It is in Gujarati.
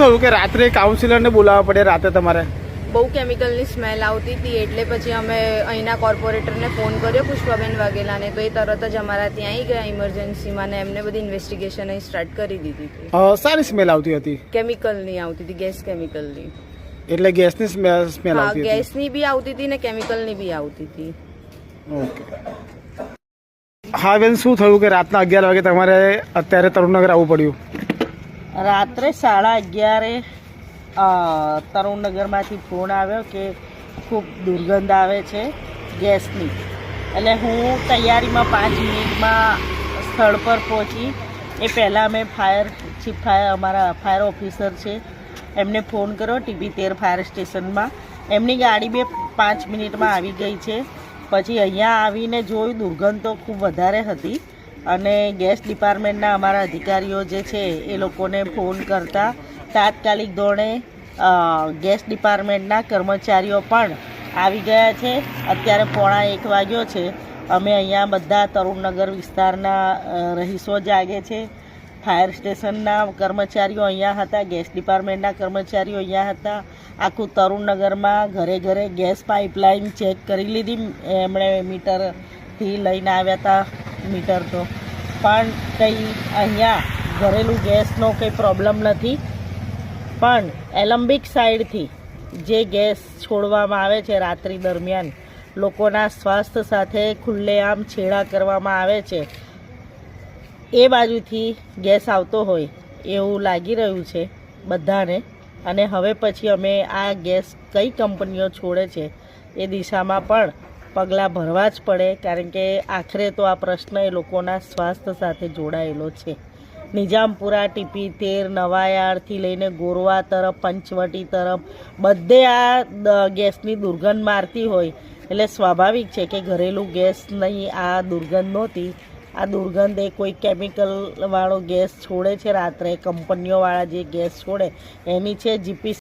થયું કે રાત્રે કાઉન્સિલરને બોલાવવા પડે રાતે તમારે? બહુ કેમિકલની સ્મેલ આવતી હતી એટલે પછી અમે અહીંના કોર્પોરેટરને ફોન કર્યો પુષ્પાબેન વાઘેલાને તો એ તરત જ અમારા ત્યાં આવી ગયા ઇમરજન્સીમાં ને એમને બધી ઇન્વેસ્ટિગેશન અહીં સ્ટાર્ટ કરી દીધી હતી. સારી સ્મેલ આવતી હતી? કેમિકલની આવતી હતી ગેસ કેમિકલની એટલે ગેસની સ્મેલ સ્મેલ આવતી હતી? ગેસની બી આવતી હતી ને કેમિકલની બી આવતી હતી. ઓકે. હા બેન શું થયું કે રાતના અગિયાર વાગે તમારે અત્યારે તરુણનગર આવવું પડ્યું? રાત્રે સાડા અગિયારે તરુણનગરમાંથી ફોન આવ્યો કે ખૂબ દુર્ગંધ આવે છે ગેસની. એટલે હું તૈયારીમાં પાંચ મિનિટમાં સ્થળ પર પહોંચી. એ પહેલાં મેં ફાયર, ચીફ ફાયર, અમારા ફાયર ઓફિસર છે, એમને ફોન કર્યો ટીબી તેર ફાયર સ્ટેશનમાં. એમની ગાડી બે પાંચ મિનિટમાં આવી ગઈ છે. પછી અહીંયા આવીને જોયું દુર્ગંધ તો ખૂબ વધારે હતી. અને ગેસ ડિપાર્ટમેન્ટના અમારા અધિકારીઓ જે છે એ લોકોને ફોન કરતા તાત્કાલિક ધોરણે ગેસ ડિપાર્ટમેન્ટના કર્મચારીઓ પણ આવી ગયા છે. અત્યારે પોણા એક વાગ્યો છે. અમે અહીંયા બધા તરુણનગર વિસ્તારના રહીશો જાગે છે. ફાયર સ્ટેશનના કર્મચારીઓ અહીંયા હતા, ગેસ ડિપાર્ટમેન્ટના કર્મચારીઓ અહીંયા હતા. આખું તરુણનગરમાં ઘરે ઘરે ગેસ પાઇપલાઇન ચેક કરી લીધી. એમણે મીટરથી લઈને આવ્યા હતા. મીટર તો. પણ કંઈ અહીંયા ઘરેલું ગેસનો કંઈ પ્રોબ્લેમ નથી. પણ એલમ્બિક સાઈડથી જે ગેસ છોડવામાં આવે છે રાત્રિ દરમિયાન, લોકોના સ્વાસ્થ્ય સાથે ખુલ્લેઆમ છેડા કરવામાં આવે છે. એ બાજુથી ગેસ આવતો હોય એવું લાગી રહ્યું છે બધાને. અને હવે પછી અમે આ ગેસ કઈ કંપનીઓ છોડે છે એ દિશામાં પણ પગલાં ભરવા જ પડે, કારણ કે આખરે તો આ પ્રશ્ન એ લોકોના સ્વાસ્થ્ય સાથે જોડાયેલો છે. નિજામપુરા ટીપી તેર, નવાયાળથી લઈને ગોરવા તરફ, પંચવટી તરફ, બધે આ ગેસની દુર્ગંધ મારતી હોય. એટલે સ્વાભાવિક છે કે ઘરેલું ગેસ નહીં, આ દુર્ગંધ નહોતી. આ દુર્ગંધ એ કોઈ કેમિકલવાળો ગેસ છોડે છે, રાત્રે કંપનીઓવાળા જે ગેસ છોડે, એની છે, જીપી